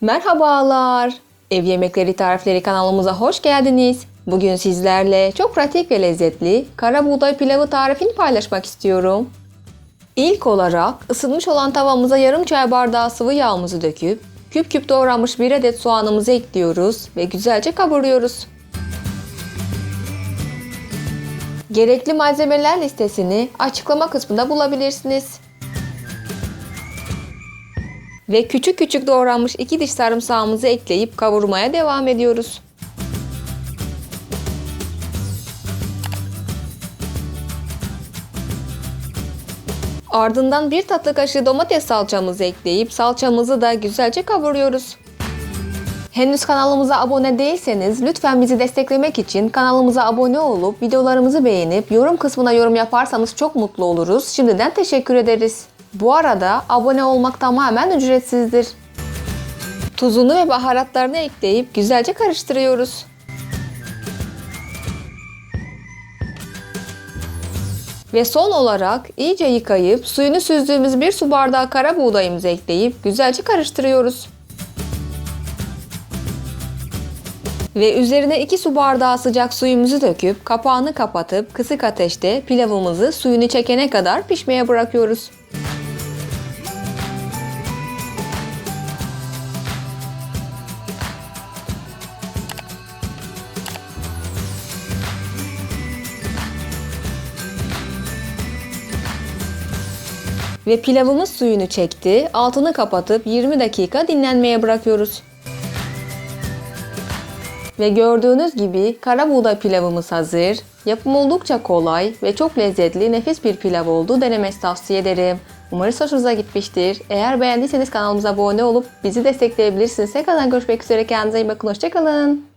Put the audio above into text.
Merhabalar. Ev Yemekleri Tarifleri kanalımıza hoş geldiniz. Bugün sizlerle çok pratik ve lezzetli kara buğday pilavı tarifini paylaşmak istiyorum. İlk olarak ısınmış olan tavamıza yarım çay bardağı sıvı yağımızı döküp küp küp doğranmış bir adet soğanımızı ekliyoruz ve güzelce kavuruyoruz. Gerekli malzemeler listesini açıklama kısmında bulabilirsiniz. Ve küçük küçük doğranmış iki diş sarımsağımızı ekleyip kavurmaya devam ediyoruz. Ardından bir tatlı kaşığı domates salçamızı ekleyip salçamızı da güzelce kavuruyoruz. Henüz kanalımıza abone değilseniz lütfen bizi desteklemek için kanalımıza abone olup videolarımızı beğenip yorum kısmına yorum yaparsanız çok mutlu oluruz. Şimdiden teşekkür ederiz. Bu arada abone olmak tamamen ücretsizdir. Tuzunu ve baharatlarını ekleyip güzelce karıştırıyoruz. Ve son olarak iyice yıkayıp suyunu süzdüğümüz bir su bardağı kara buğdayımızı ekleyip güzelce karıştırıyoruz. Ve üzerine 2 su bardağı sıcak suyumuzu döküp kapağını kapatıp kısık ateşte pilavımızı suyunu çekene kadar pişmeye bırakıyoruz. Ve pilavımız suyunu çekti. Altını kapatıp 20 dakika dinlenmeye bırakıyoruz. Ve gördüğünüz gibi kara buğday pilavımız hazır. Yapım oldukça kolay ve çok lezzetli, nefis bir pilav oldu. Denemesi tavsiye ederim. Umarım hoşunuza gitmiştir. Eğer beğendiyseniz kanalımıza abone olup bizi destekleyebilirsiniz. Tekrardan görüşmek üzere. Kendinize iyi bakın. Hoşçakalın.